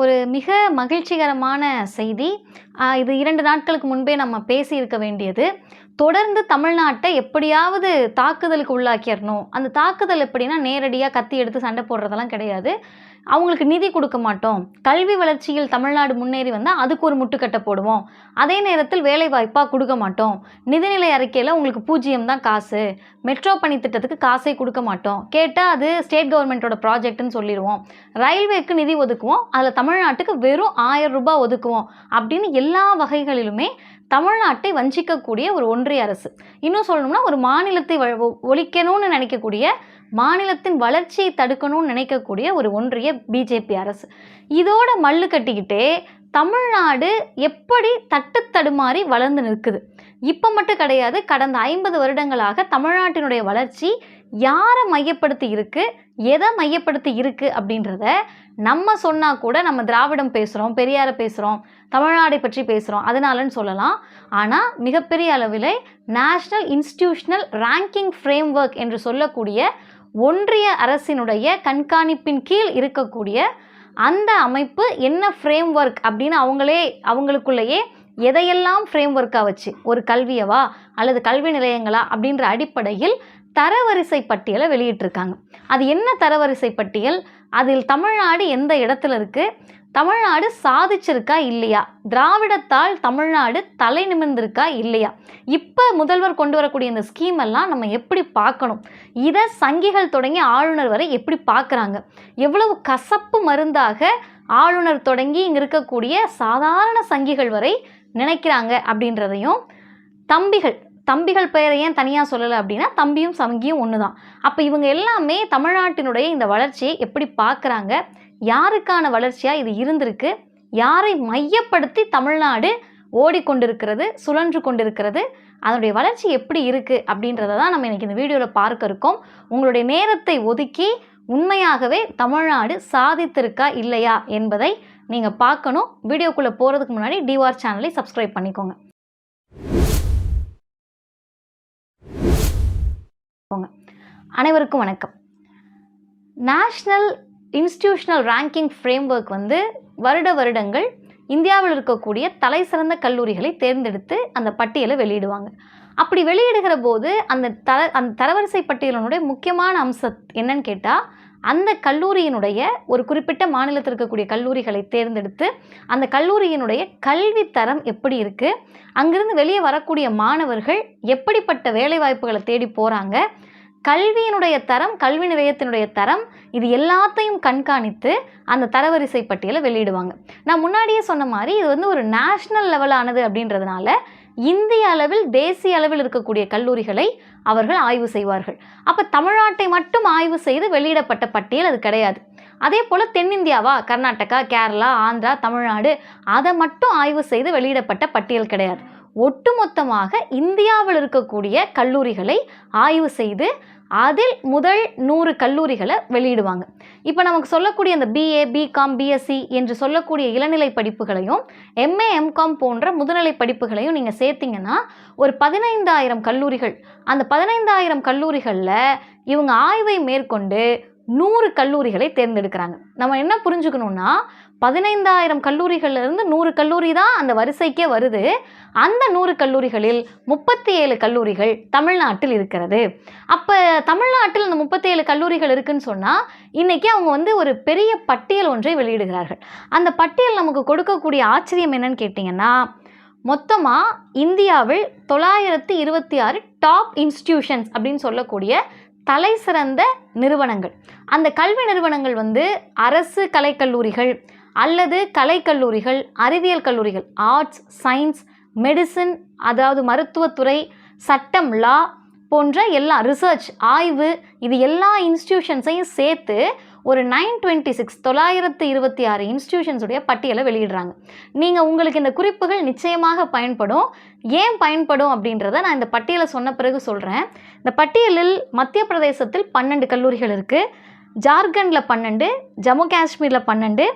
ஒரு மிக மகிழ்ச்சிகரமான செய்தி. இது இரண்டு நாட்களுக்கு முன்பே நம்ம பேசியிருக்க வேண்டியது. தொடர்ந்து தமிழ்நாட்டை எப்படியாவது தாக்குதலுக்கு உள்ளாக்கிடணும் அந்த தாக்குதல் எப்படின்னா நேரடியாக கத்தி எடுத்து சண்டை போடுறதெல்லாம் கிடையாது. அவங்களுக்கு நிதி கொடுக்க மாட்டோம். கல்வி வளர்ச்சியில் தமிழ்நாடு முன்னேறி வந்தால் அதுக்கு ஒரு முட்டுக்கட்டை போடுவோம். அதே நேரத்தில் வேலை வாய்ப்பாக கொடுக்க மாட்டோம். நிதிநிலை அறிக்கையில் உங்களுக்கு பூஜ்ஜியம் தான் காசு. மெட்ரோ பணி திட்டத்துக்கு காசே கொடுக்க மாட்டோம். கேட்டால் அது ஸ்டேட் கவர்மெண்ட்டோட ப்ராஜெக்ட்னு சொல்லிடுவோம் ரயில்வேக்கு நிதி ஒதுக்குவோம். அதில் தமிழ்நாட்டுக்கு வெறும் ஆயிரம் ரூபாய் ஒதுக்குவோம். அப்படின்னு எல்லா வகைகளிலுமே தமிழ்நாட்டை வஞ்சிக்கக்கூடிய ஒரு ஒன்றிய அரசு. இன்னும் சொல்லணும்னா ஒரு மாநிலத்தை ஒ- ஒழிக்கணும்னு நினைக்கக்கூடிய மாநிலத்தின் வளர்ச்சியை தடுக்கணும்னு நினைக்கக்கூடிய ஒரு ஒன்றிய பிஜேபி அரசு. இதோட மல்லு கட்டிக்கிட்டே தமிழ்நாடு எப்படி தட்டு தடுமாறி வளர்ந்து நிற்குது? இப்போ மட்டும் கிடையாது கடந்த ஐம்பது வருடங்களாக தமிழ்நாட்டினுடைய வளர்ச்சி யாரை மையப்படுத்தி இருக்குது எதை மையப்படுத்தி இருக்குது அப்படின்றத நம்ம சொன்னால் கூட நம்ம திராவிடம் பேசுகிறோம் பெரியாரை பேசுகிறோம் தமிழ்நாடை பற்றி பேசுகிறோம் அதனாலன்னு சொல்லலாம். ஆனால் மிகப்பெரிய அளவில் நேஷ்னல் இன்ஸ்டிடியூஷனல் ரேங்கிங் ஃப்ரேம்வொர்க் என்று சொல்லக்கூடிய ஒன்றிய அரசினுடைய கண்காணிப்பின் கீழ் இருக்கக்கூடிய அந்த அமைப்பு என்ன ஃப்ரேம் ஒர்க் அப்படின்னு அவங்களே அவங்களுக்குள்ளேயே எதையெல்லாம் ஃப்ரேம் ஒர்க்காக வச்சு? ஒரு கல்வியவா அல்லது கல்வி நிலையங்களா? அப்படின்ற அடிப்படையில் தரவரிசை பட்டியலை வெளியிட்டிருக்காங்க. அது என்ன தரவரிசை பட்டியல்? அதில் தமிழ்நாடு எந்த இடத்துல இருக்குது தமிழ்நாடு சாதிச்சிருக்கா இல்லையா? திராவிடத்தால் தமிழ்நாடு தலை நிமிர்ந்திருக்கா இல்லையா? இப்போ முதல்வர் கொண்டு வரக்கூடிய இந்த ஸ்கீம் எல்லாம் நம்ம எப்படி பார்க்கணும்? இதை சங்கிகள் தொடங்கி ஆளுநர் வரை எப்படி பார்க்குறாங்க? எவ்வளவு கசப்பு மருந்தாக ஆளுநர் தொடங்கி இங்கே இருக்கக்கூடிய சாதாரண சங்கிகள் வரை நினைக்கிறாங்க அப்படின்றதையும் தம்பிகள் தம்பிகள் பெயரை ஏன் தனியாக சொல்லலை அப்படின்னா தம்பியும் சங்கியும் ஒன்று தான் அப்போ இவங்க எல்லாமே தமிழ்நாட்டினுடைய இந்த வளர்ச்சியை எப்படி பார்க்குறாங்க? யாருக்கான வளர்ச்சியாக இது இருந்திருக்கு? யாரை மையப்படுத்தி தமிழ்நாடு ஓடிக்கொண்டிருக்கிறது சுழன்று கொண்டிருக்கிறது? அதனுடைய வளர்ச்சி எப்படி இருக்குது அப்படின்றத தான் நம்ம இன்றைக்கி இந்த வீடியோவில் பார்க்க இருக்கோம். உங்களுடைய நேரத்தை ஒதுக்கி உண்மையாகவே தமிழ்நாடு சாதித்திருக்கா இல்லையா என்பதை நீங்கள் பார்க்கணும். வீடியோக்குள்ளே போகிறதுக்கு முன்னாடி டிவார் சேனலை சப்ஸ்கிரைப் பண்ணிக்கோங்க. அனைவருக்கும் வணக்கம். நேஷ்னல் இன்ஸ்டிடியூஷனல் ரேங்கிங் ஃப்ரேம்ஒர்க் வந்து வருட வருடங்கள் இந்தியாவில் இருக்கக்கூடிய தலை சிறந்த கல்லூரிகளை தேர்ந்தெடுத்து அந்த பட்டியலை வெளியிடுவாங்க. அப்படி வெளியிடுகிற போது அந்த தர அந்த தரவரிசை பட்டியலினுடைய முக்கியமான அம்சம் என்னன்னு கேட்டால் அந்த கல்லூரியினுடைய ஒரு குறிப்பிட்ட மாநிலத்தில் இருக்கக்கூடிய கல்லூரிகளை தேர்ந்தெடுத்து அந்த கல்லூரியினுடைய கல்வி தரம் எப்படி இருக்குது அங்கிருந்து வெளியே வரக்கூடிய மாணவர்கள் எப்படிப்பட்ட வேலைவாய்ப்புகளை தேடி போகிறாங்க கல்வியினுடைய தரம் கல்வி நிலையத்தினுடைய தரம் இது எல்லாத்தையும் கண்காணித்து அந்த தரவரிசை பட்டியலை வெளியிடுவாங்க. நான் முன்னாடியே சொன்ன மாதிரி இது வந்து ஒரு நேஷ்னல் லெவலானது அப்படின்றதுனால இந்திய அளவில் தேசிய அளவில் இருக்கக்கூடிய கல்லூரிகளை அவர்கள் ஆய்வு செய்வார்கள். அப்போ தமிழ்நாட்டை மட்டும் ஆய்வு செய்து வெளியிடப்பட்ட பட்டியல் அது கிடையாது. அதே போல் தென்னிந்தியாவா கர்நாடகா கேரளா ஆந்திரா தமிழ்நாடு அதை மட்டும் ஆய்வு செய்து வெளியிடப்பட்ட பட்டியல் கிடையாது. ஒட்டுமொத்தமாக இந்தியாவில் இருக்கக்கூடிய கல்லூரிகளை ஆய்வு செய்து அதில் முதல் நூறு கல்லூரிகளை வெளியிடுவாங்க. இப்போ நமக்கு சொல்லக்கூடிய அந்த பிஏ பிகாம் பிஎஸ்சி என்று சொல்லக்கூடிய இளநிலை படிப்புகளையும் எம்ஏ எம்காம் போன்ற முதுநிலை படிப்புகளையும் நீங்கள் சேர்த்திங்கன்னா ஒரு பதினைந்தாயிரம் கல்லூரிகள் அந்த பதினைந்தாயிரம் கல்லூரிகளில் இவங்க ஆய்வை மேற்கொண்டு நூறு கல்லூரிகளை தேர்ந்தெடுக்கிறாங்க. நம்ம என்ன புரிஞ்சுக்கணும்னா பதினைந்தாயிரம் கல்லூரிகளிலிருந்து நூறு கல்லூரி தான் அந்த வரிசைக்கே வருது. அந்த நூறு கல்லூரிகளில் முப்பத்தி ஏழு கல்லூரிகள் தமிழ்நாட்டில் இருக்கிறது. அப்போ தமிழ்நாட்டில் அந்த முப்பத்தி ஏழு கல்லூரிகள் இருக்குன்னு சொன்னால் இன்றைக்கி அவங்க வந்து ஒரு பெரிய பட்டியல் ஒன்றை வெளியிடுகிறார்கள். அந்த பட்டியல் நமக்கு கொடுக்கக்கூடிய ஆச்சரியம் என்னன்னு கேட்டிங்கன்னா மொத்தமாக இந்தியாவில் தொள்ளாயிரத்தி இருபத்தி ஆறு டாப் இன்ஸ்டிடியூஷன்ஸ் அப்படின்னு சொல்லக்கூடிய தலை சிறந்த நிறுவனங்கள். அந்த கல்வி நிறுவனங்கள் வந்து அரசு கலைக்கல்லூரிகள் அல்லது கலைக்கல்லூரிகள் அறிவியல் கல்லூரிகள் ஆர்ட்ஸ் சயின்ஸ் மெடிசின் அதாவது மருத்துவத்துறை சட்டம் லா போன்ற எல்லா ரிசர்ச் ஆய்வு இது எல்லா இன்ஸ்டிடியூஷன்ஸையும் சேர்த்து ஒரு நைன் டுவெண்ட்டி சிக்ஸ் தொள்ளாயிரத்து இருபத்தி ஆறு இன்ஸ்டிடியூஷன்ஸுடைய பட்டியலை வெளியிடுறாங்க. நீங்கள் உங்களுக்கு இந்த குறிப்புகள் நிச்சயமாக பயன்படும். ஏன் பயன்படும் அப்படின்றத நான் இந்த பட்டியலை சொன்ன பிறகு சொல்கிறேன் இந்த பட்டியலில் மத்திய பிரதேசத்தில் பன்னெண்டு கல்லூரிகள் இருக்குது ஜார்க்கண்டில் பன்னெண்டு ஜம்மு காஷ்மீரில் பன்னெண்டு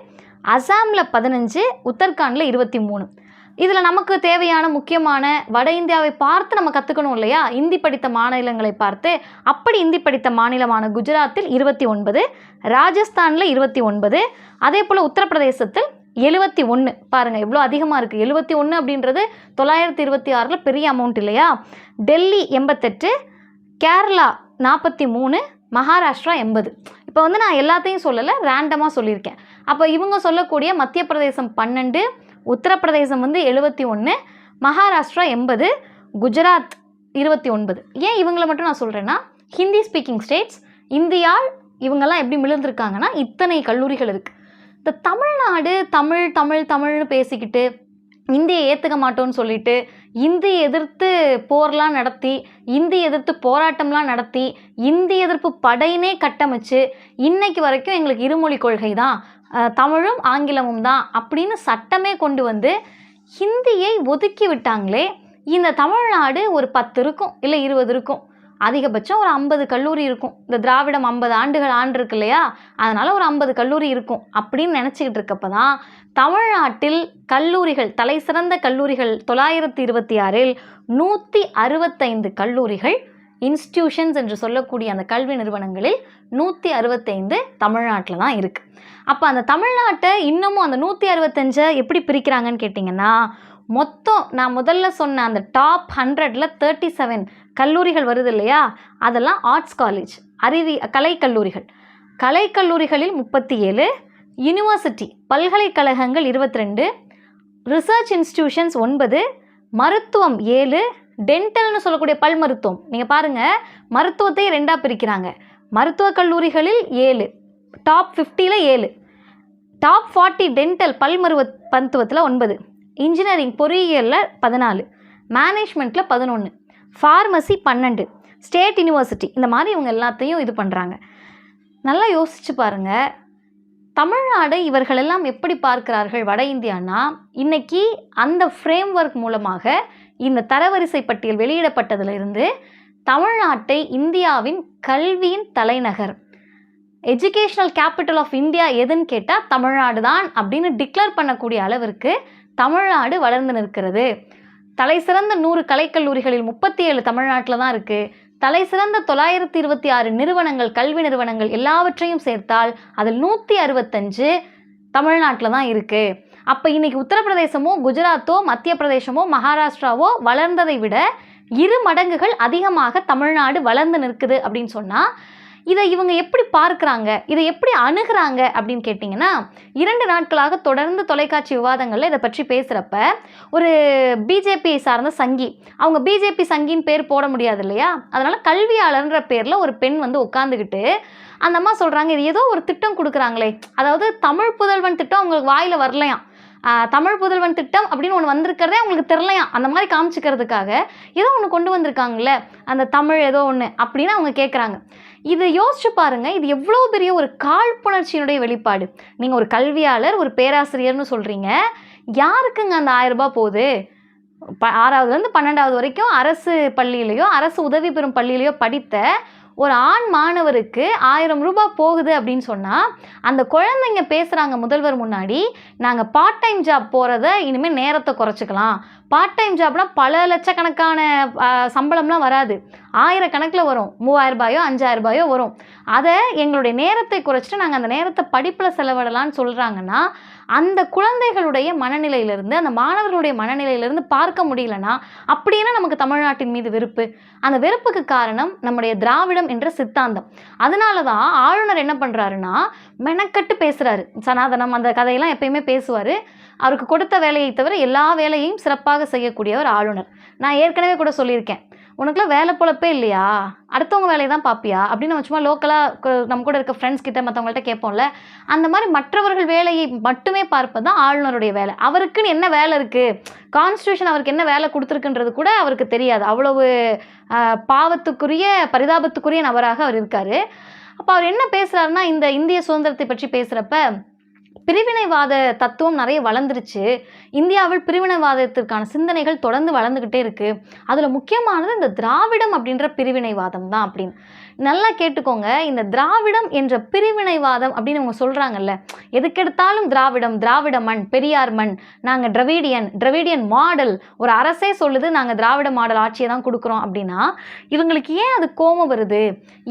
அசாமில் பதினஞ்சு உத்தரகாண்டில் இருபத்தி மூணு. இதில் நமக்கு தேவையான முக்கியமான வட இந்தியாவை பார்த்து நம்ம கற்றுக்கணும் இல்லையா? இந்தி படித்த மாநிலங்களை பார்த்து அப்படி இந்தி படித்த மாநிலமான குஜராத்தில் இருபத்தி ஒன்பது ராஜஸ்தானில் இருபத்தி ஒன்பது அதே போல் உத்தரப்பிரதேசத்தில் எழுபத்தி ஒன்று. பாருங்கள் எவ்வளோ அதிகமாக இருக்குது எழுபத்தி ஒன்று அப்படின்றது தொள்ளாயிரத்தி இருபத்தி ஆறில் பெரிய அமௌண்ட் இல்லையா? டெல்லி எண்பத்தெட்டு கேரளா நாற்பத்தி மூணு மகாராஷ்டிரா எண்பது. இப்போ வந்து நான் எல்லாத்தையும் சொல்லலை ரேண்டமாக சொல்லியிருக்கேன். அப்போ இவங்க சொல்லக்கூடிய மத்திய பிரதேசம் பன்னெண்டு உத்தரப்பிரதேசம் வந்து எழுபத்தி ஒன்று மகாராஷ்டிரா எண்பது குஜராத் இருபத்தி ஒன்பது. ஏன் இவங்கள மட்டும் நான் சொல்கிறேன்னா ஹிந்தி ஸ்பீக்கிங் ஸ்டேட்ஸ் இந்தியால் இவங்கெல்லாம் எப்படி மிளர்ந்துருக்காங்கன்னா இத்தனை கல்லூரிகள் இருக்குது இந்த தமிழ்நாடு தமிழ் தமிழ் தமிழ்னு பேசிக்கிட்டு இந்தியை ஏற்றுக்க மாட்டோம்னு சொல்லிட்டு இந்தி எதிர்த்து போர்லாம் நடத்தி இந்தி எதிர்த்து போராட்டம்லாம் நடத்தி இந்தி எதிர்ப்பு படையினே கட்டமைச்சு இன்னைக்கு வரைக்கும் எங்களுக்கு இருமொழி கொள்கை தான். தமிழும் ஆங்கிலமும் தான் அப்படின்னு சட்டமே கொண்டு வந்து ஹிந்தியை ஒதுக்கி விட்டாங்களே இந்த தமிழ்நாடு ஒரு பத்து இருக்கும் இல்லை இருபது இருக்கும். அதிகபட்சம் ஒரு ஐம்பது கல்லூரி இருக்கும். இந்த திராவிடம் ஐம்பது ஆண்டுகள் ஆண்டு இருக்கு இல்லையா? அதனால் ஒரு ஐம்பது கல்லூரி இருக்கும். அப்படின்னு நினச்சிக்கிட்டு இருக்கப்ப தான் தமிழ்நாட்டில் கல்லூரிகள் தலை சிறந்த கல்லூரிகள் தொள்ளாயிரத்தி இருபத்தி ஆறில் நூற்றி அறுபத்தைந்து கல்லூரிகள் இன்ஸ்டியூஷன்ஸ் என்று சொல்லக்கூடிய அந்த கல்வி நிறுவனங்களில் நூற்றி அறுபத்தைந்து தமிழ்நாட்டில் தான் இருக்குது அப்போ அந்த தமிழ்நாட்டை இன்னமும் அந்த நூற்றி அறுபத்தஞ்சை எப்படி பிரிக்கிறாங்கன்னு கேட்டிங்கன்னா மொத்தம் நான் முதல்ல சொன்ன அந்த டாப் ஹண்ட்ரடில் தேர்ட்டி செவன் கல்லூரிகள் வருது இல்லையா? அதெல்லாம் ஆர்ட்ஸ் காலேஜ் அறிவி கலைக்கல்லூரிகள். கலைக்கல்லூரிகளில் முப்பத்தி ஏழு யூனிவர்சிட்டி பல்கலைக்கழகங்கள் இருபத்தி ரெண்டு ரிசர்ச் இன்ஸ்டிடியூஷன்ஸ் ஒன்பது மருத்துவம் ஏழு டென்டல்னு சொல்லக்கூடிய பல் மருத்துவம். நீங்கள் பாருங்கள் மருத்துவத்தையே ரெண்டாக பிரிக்கிறாங்க. மருத்துவக் கல்லூரிகளில் ஏழு டாப் ஃபிஃப்டியில் ஏழு டாப் ஃபார்ட்டி டென்டல் பல் மருவ மருத்துவத்தில் ஒன்பது. இன்ஜினியரிங் பொறியியலில் பதினாலு மேனேஜ்மெண்ட்டில் பதினொன்று ஃபார்மசி பன்னெண்டு ஸ்டேட் யுனிவர்சிட்டி இந்த மாதிரி இவங்க எல்லாத்தையும் இது பண்ணுறாங்க நல்லா யோசிச்சு பாருங்கள் தமிழ்நாடு இவர்களெல்லாம் எப்படி பார்க்கிறார்கள் வட இந்தியானா? இன்னைக்கு அந்த ஃப்ரேம் ஒர்க் மூலமாக இந்த தரவரிசை பட்டியல் வெளியிடப்பட்டதிலிருந்து தமிழ்நாட்டை இந்தியாவின் கல்வியின் தலைநகர் எஜுகேஷனல் கேபிட்டல் ஆஃப் இந்தியா எதுன்னு கேட்டால் தமிழ்நாடு தான் அப்படின்னு டிக்ளேர் பண்ணக்கூடிய அளவிற்கு தமிழ்நாடு வளர்ந்து நிற்கிறது. தலை சிறந்த நூறு கலைக்கல்லூரிகளில் முப்பத்தி ஏழு தமிழ்நாட்டில் தான் இருக்குது தலை சிறந்த தொள்ளாயிரத்தி இருபத்தி ஆறு நிறுவனங்கள் கல்வி நிறுவனங்கள் எல்லாவற்றையும் சேர்த்தால் அதில் நூற்றி அறுபத்தஞ்சு தமிழ்நாட்டில் தான் இருக்குது அப்போ இன்னைக்கு உத்தரப்பிரதேசமோ குஜராத்தோ மத்திய பிரதேசமோ மகாராஷ்டிராவோ வளர்ந்ததை விட இரு மடங்குகள் அதிகமாக தமிழ்நாடு வளர்ந்து நிற்குது அப்படின்னு சொன்னால் இதை இவங்க எப்படி பார்க்குறாங்க? இதை எப்படி அணுகிறாங்க? அப்படின்னு கேட்டிங்கன்னா இரண்டு நாட்களாக தொடர்ந்து தொலைக்காட்சி விவாதங்களில் இதை பற்றி பேசுகிறப்ப ஒரு பிஜேபி சார்ந்த சங்கி அவங்க பிஜேபி சங்கின்னு பேர் போட முடியாது இல்லையா? அதனால் கல்வியாளர்ன்ற பேரில் ஒரு பெண் வந்து உட்காந்துக்கிட்டு அந்த அம்மா சொல்கிறாங்க இது ஏதோ ஒரு திட்டம் கொடுக்குறாங்களே. அதாவது தமிழ் புதல்வன் திட்டம் அவங்களுக்கு வாயில் வரலையாம் தமிழ் புதல்வன் திட்டம் அப்படின்னு ஒன்று வந்திருக்கிறதே அவங்களுக்கு தெரிலையாம் அந்த மாதிரி காமிச்சிக்கிறதுக்காக ஏதோ ஒன்று கொண்டு வந்திருக்காங்கல்ல அந்த தமிழ் ஏதோ ஒன்று அப்படின்னு அவங்க கேட்குறாங்க இதை யோசிச்சு பாருங்க இது எவ்வளோ பெரிய ஒரு காழ்ப்புணர்ச்சியினுடைய வெளிப்பாடு. நீங்கள் ஒரு கல்வியாளர் ஒரு பேராசிரியர்னு சொல்கிறீங்க யாருக்குங்க அந்த ஆயிரம் ரூபாய் போகுது? ப ஆறாவதுலேருந்து பன்னெண்டாவது வரைக்கும் அரசு பள்ளியிலையோ அரசு உதவி பெறும் பள்ளியிலையோ படித்த ஒரு ஆண் மாணவருக்கு ஆயிரம் ரூபாய் போகுது அப்படின்னு சொன்னால் அந்த குழந்தைங்க பேசுகிறாங்க முதல்வர் முன்னாடி நாங்கள் பார்ட் டைம் ஜாப் போகிறத இனிமேல் நேரத்தை குறைச்சிக்கலாம். பார்ட் டைம் ஜாப்னால் பல லட்சக்கணக்கான சம்பளம்லாம் வராது. ஆயிரக்கணக்கில் வரும். மூவாயிரம் ரூபாயோ அஞ்சாயிரம் ரூபாயோ வரும். அதை எங்களுடைய நேரத்தை குறைச்சிட்டு நாங்கள் அந்த நேரத்தை படிப்பில் செலவிடலான்னு சொல்கிறாங்கன்னா அந்த குழந்தைகளுடைய மனநிலையிலிருந்து அந்த மாணவர்களுடைய மனநிலையிலிருந்து பார்க்க முடியலனா அப்படின்னா நமக்கு தமிழ்நாட்டின் மீது வெறுப்பு? அந்த வெறுப்புக்கு காரணம் நம்முடைய திராவிடம் என்ற சித்தாந்தம். அதனால தான் ஆளுநர் என்ன பண்ணுறாருன்னா மெனக்கட்டு பேசுகிறாரு சனாதனம் அந்த கதையெல்லாம் எப்பயுமே பேசுவார். அவருக்கு கொடுத்த வேலையை தவிர எல்லா வேலையையும் சிறப்பாக செய்யக்கூடியவர் ஆளுநர். நான் ஏற்கனவே கூட சொல்லியிருக்கேன். உனக்குலாம் வேலை பொழப்பே இல்லையா? அடுத்தவங்க வேலையை தான் பார்ப்பியா அப்படின்னு நம்ம சும்மா லோக்கலாக நம்ம கூட இருக்க ஃப்ரெண்ட்ஸ் கிட்ட மற்றவங்கள்ட்ட கேட்போம்ல அந்த மாதிரி மற்றவர்கள் வேலையை மட்டுமே பார்ப்பது தான் ஆளுநருடைய வேலை. அவருக்குன்னு என்ன வேலை இருக்குது கான்ஸ்டியூஷன் அவருக்கு என்ன வேலை கொடுத்துருக்குன்றது கூட அவருக்கு தெரியாது. அவ்வளவு பாவத்துக்குரிய பரிதாபத்துக்குரிய நபராக அவர் இருக்கார். அப்போ அவர் என்ன பேசுகிறாருன்னா இந்த இந்திய சுதந்திரத்தை பற்றி பேசுகிறப்ப பிரிவினைவாத தத்துவம் நிறைய வளர்ந்துருச்சு. இந்தியாவில் பிரிவினைவாதத்திற்கான சிந்தனைகள் தொடர்ந்து வளர்ந்துக்கிட்டே இருக்குது அதில் முக்கியமானது இந்த திராவிடம் அப்படின்ற பிரிவினைவாதம் தான் அப்படின்னு. நல்லா கேட்டுக்கோங்க. இந்த திராவிடம் என்ற பிரிவினைவாதம் அப்படின்னு அவங்க சொல்கிறாங்கல்ல எதுக்கெடுத்தாலும் திராவிடம் திராவிட மண் பெரியார் மண் நாங்கள் திராவிடியன் திராவிடியன் மாடல் ஒரு அரசே சொல்லுது நாங்கள் திராவிட மாடல் ஆட்சியை தான் கொடுக்குறோம் அப்படின்னா இவங்களுக்கு ஏன் அது கோபம் வருது?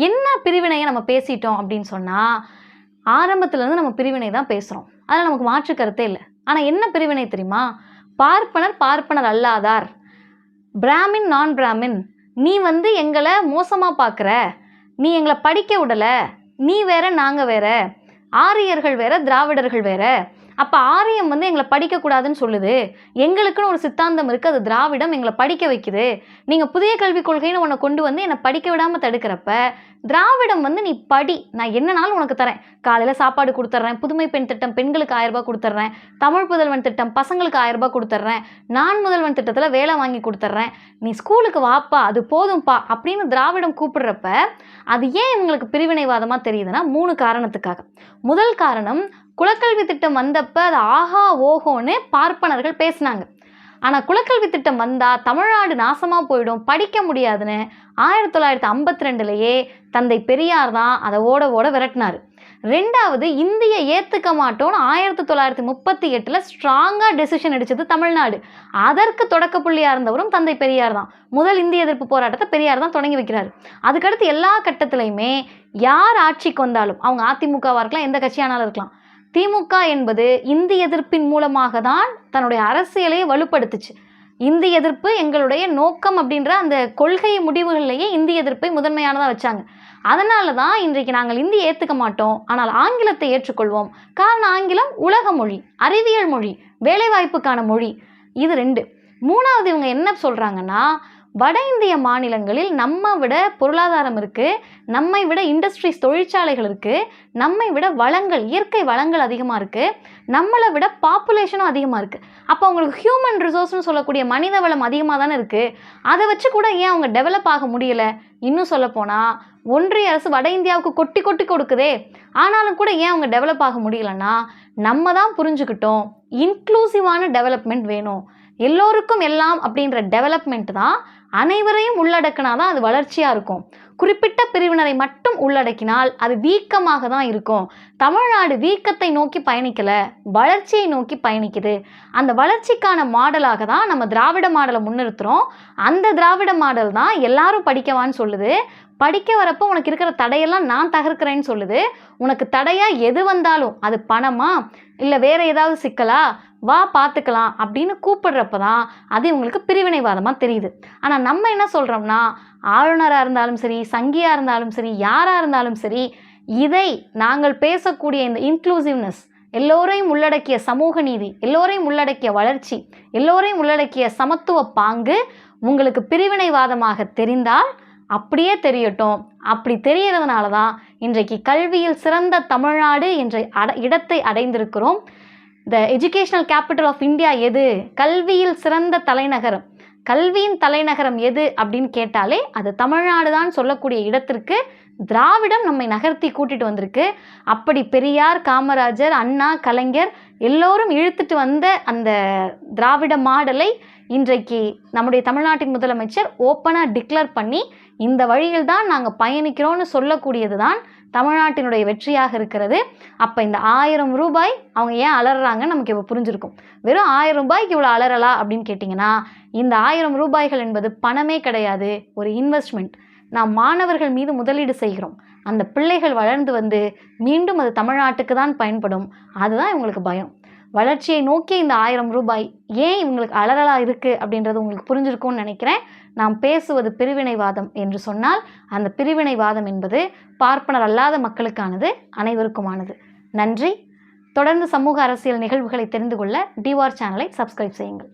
என்ன பிரிவினையை நம்ம பேசிட்டோம் அப்படின்னு சொன்னால் ஆரம்பத்துலேருந்து நம்ம பிரிவினை தான் பேசுகிறோம் அதில் நமக்கு மாற்று கருத்தே இல்லை. ஆனால் என்ன பிரிவினை தெரியுமா? பார்ப்பனர் பார்ப்பனர் அல்லாதார். பிராமின் நான் பிராமின் நீ வந்து எங்களை மோசமாக பார்க்குற. நீ எங்களை படிக்க விடலை. நீ வேற நாங்கள் வேற. ஆரியர்கள் வேற திராவிடர்கள் வேற. அப்போ ஆரியம் வந்து எங்களை படிக்கக்கூடாதுன்னு சொல்லுது. எங்களுக்குன்னு ஒரு சித்தாந்தம் இருக்குது அது திராவிடம் எங்களை படிக்க வைக்குது. நீங்கள் புதிய கல்விக் கொள்கைன்னு உன்னை கொண்டு வந்து என்னை படிக்க விடாமல் தடுக்கிறப்ப திராவிடம் வந்து நீ படி. நான் என்னனாலும் உனக்கு தரேன். காலையில் சாப்பாடு கொடுத்துட்றேன் புதுமை பெண் திட்டம் பெண்களுக்கு ஆயிரம் ரூபாய் கொடுத்துட்றேன் தமிழ் புதல்வன் திட்டம் பசங்களுக்கு ஆயிரம் ரூபாய் கொடுத்துட்றேன் நான் முதல்வன் திட்டத்தில் வேலை வாங்கி கொடுத்துட்றேன் நீ ஸ்கூலுக்கு வாப்பா. அது போதும்பா அப்படின்னு திராவிடம் கூப்பிடுறப்ப அது ஏன் இவங்களுக்கு பிரிவினைவாதமாக தெரியுதுன்னா மூணு காரணத்துக்காக. முதல் காரணம் குலக்கல்வி திட்டம் வந்தப்ப அது ஆஹா ஓஹோன்னு பார்ப்பனர்கள் பேசினாங்க. ஆனால் குலக்கல்வி திட்டம் வந்தால் தமிழ்நாடு நாசமாக போயிடும் படிக்க முடியாதுன்னு ஆயிரத்தி தொள்ளாயிரத்தி ஐம்பத்தி ரெண்டுலேயே தந்தை பெரியார் தான் அதை ஓட ஓட விரட்டினார். ரெண்டாவது இந்தியை ஏற்றுக்க மாட்டோம்னு ஆயிரத்தி தொள்ளாயிரத்தி முப்பத்தி எட்டில் ஸ்ட்ராங்காக டெசிஷன் அடித்தது தமிழ்நாடு. அதற்கு தொடக்க புள்ளியாக இருந்தவரும் தந்தை பெரியார் தான். முதல் இந்திய எதிர்ப்பு போராட்டத்தை பெரியார் தான் தொடங்கி வைக்கிறாரு. அதுக்கடுத்து எல்லா கட்டத்திலையுமே யார் ஆட்சிக்கு வந்தாலும் அவங்க அதிமுகவாக இருக்கலாம் எந்த கட்சியானாலும் இருக்கலாம் திமுக என்பது இந்தி எதிர்ப்பின் மூலமாக தான் தன்னுடைய அரசியலை வலுப்படுத்துச்சு. இந்தி எதிர்ப்பு எங்களுடைய நோக்கம் அப்படின்ற அந்த கொள்கை முடிவுகள்லேயே இந்தி எதிர்ப்பை முதன்மையானதாக வச்சாங்க. அதனால தான் இன்றைக்கு நாங்கள் இந்தி ஏற்றுக்க மாட்டோம். ஆனால் ஆங்கிலத்தை ஏற்றுக்கொள்வோம். காரணம் ஆங்கிலம் உலக மொழி அறிவியல் மொழி வேலைவாய்ப்புக்கான மொழி. இது ரெண்டு. மூணாவது இவங்க என்ன சொல்கிறாங்கன்னா வட இந்திய மாநிலங்களில் நம்ம விட பொருளாதாரம் இருக்குது நம்மை விட இண்டஸ்ட்ரீஸ் தொழிற்சாலைகள் இருக்குது நம்மை விட வளங்கள் இயற்கை வளங்கள் அதிகமாக இருக்குது நம்மளை விட பாப்புலேஷனும் அதிகமாக இருக்குது அப்போ அவங்களுக்கு ஹியூமன் ரிசோர்ஸ்னு சொல்லக்கூடிய மனித வளம் அதிகமாக தானே இருக்குது அதை வச்சு கூட ஏன் அவங்க டெவலப் ஆக முடியலை? இன்னும் சொல்லப்போனால் ஒன்றிய அரசு வட இந்தியாவுக்கு கொட்டி கொட்டி கொடுக்குதே. ஆனாலும் கூட ஏன் அவங்க டெவலப் ஆக முடியலன்னா நம்ம தான் புரிஞ்சுக்கிட்டோம் இன்க்ளூசிவான டெவலப்மெண்ட் வேணும். எல்லோருக்கும் எல்லாம் அப்படின்ற டெவலப்மெண்ட் தான் அனைவரையும் உள்ளடக்கினா தான் அது வளர்ச்சியாக இருக்கும். குறிப்பிட்ட பிரிவினரை மட்டும் உள்ளடக்கினால் அது வீக்கமாக தான் இருக்கும். தமிழ்நாடு வீக்கத்தை நோக்கி பயணிக்கலை வளர்ச்சியை நோக்கி பயணிக்குது. அந்த வளர்ச்சிக்கான மாடலாக தான் நம்ம திராவிட மாடலை முன்னிறுத்துகிறோம் அந்த திராவிட மாடல் தான் எல்லாரும் படிக்கவான்னு சொல்லுது. படிக்க வரப்போ உனக்கு இருக்கிற தடையெல்லாம் நான் தகர்க்கிறேன்னு சொல்லுது. உனக்கு தடையாக எது வந்தாலும் அது பணமா? இல்லை வேறு ஏதாவது சிக்கலா? வா பார்த்துக்கலாம் அப்படின்னு கூப்பிடுறப்ப தான் அது இவங்களுக்கு பிரிவினைவாதமாக தெரியுது. ஆனால் நம்ம என்ன சொல்கிறோம்னா ஆளுநராக இருந்தாலும் சரி சங்கியாக இருந்தாலும் சரி யாராக இருந்தாலும் சரி இதை நாங்கள் பேசக்கூடிய இந்த இன்க்ளூசிவ்னஸ் எல்லோரையும் உள்ளடக்கிய சமூக நீதி எல்லோரையும் உள்ளடக்கிய வளர்ச்சி எல்லோரையும் உள்ளடக்கிய சமத்துவ பாங்கு உங்களுக்கு பிரிவினைவாதமாக தெரிந்தால் அப்படியே தெரியட்டும். அப்படி தெரியறதுனால தான் இன்றைக்கு கல்வியில் சிறந்த தமிழ்நாடு என்ற அட இடத்தை அடைந்திருக்கிறோம். The educational capital of India எது? கல்வியில் சிறந்த தலைநகரம். கல்வியின் தலைநகரம் எது அப்படின்னு கேட்டாலே அது தமிழ்நாடு தான் சொல்லக்கூடிய இடத்திற்கு திராவிடம் நம்மை நகர்த்தி கூட்டிட்டு வந்திருக்கு. அப்படி பெரியார் காமராஜர் அண்ணா கலைஞர் எல்லோரும் இழுத்துட்டு வந்த அந்த திராவிட மாடலை இன்றைக்கு நம்முடைய தமிழ்நாட்டின் முதலமைச்சர் ஓப்பனாக டிக்ளேர் பண்ணி இந்த வழியில் தான் நாங்கள் பயணிக்கிறோம்னு சொல்லக்கூடியது தான் தமிழ்நாட்டினுடைய வெற்றியாக இருக்கிறது. அப்போ இந்த ஆயிரம் ரூபாய் அவங்க ஏன் அலறாங்கன்னு நமக்கு இப்போ புரிஞ்சிருக்கும். வெறும் ஆயிரம் ரூபாய்க்கு இவ்வளோ அலறலா அப்படின்னு கேட்டிங்கன்னா இந்த ஆயிரம் ரூபாய்கள் என்பது பணமே கிடையாது ஒரு இன்வெஸ்ட்மெண்ட் நாம் மாணவர்கள் மீது முதலீடு செய்கிறோம். அந்த பிள்ளைகள் வளர்ந்து வந்து மீண்டும் அது தமிழ்நாட்டுக்கு தான் பயன்படும். அதுதான் இவங்களுக்கு பயம். வளர்ச்சியை நோக்கி இந்த ஆயிரம் ரூபாய் ஏன் இவங்களுக்கு அலறலாக இருக்குது அப்படின்றது உங்களுக்கு புரிஞ்சிருக்கும்னு நினைக்கிறேன். நாம் பேசுவது பிரிவினைவாதம் என்று சொன்னால் அந்த பிரிவினைவாதம் என்பது பார்ப்பனர் அல்லாத மக்களுக்கானது அனைவருக்குமானது. நன்றி. தொடர்ந்து சமூக அரசியல் நிகழ்வுகளை தெரிந்து கொள்ள டிவார் சேனலை சப்ஸ்கிரைப் செய்யுங்கள்.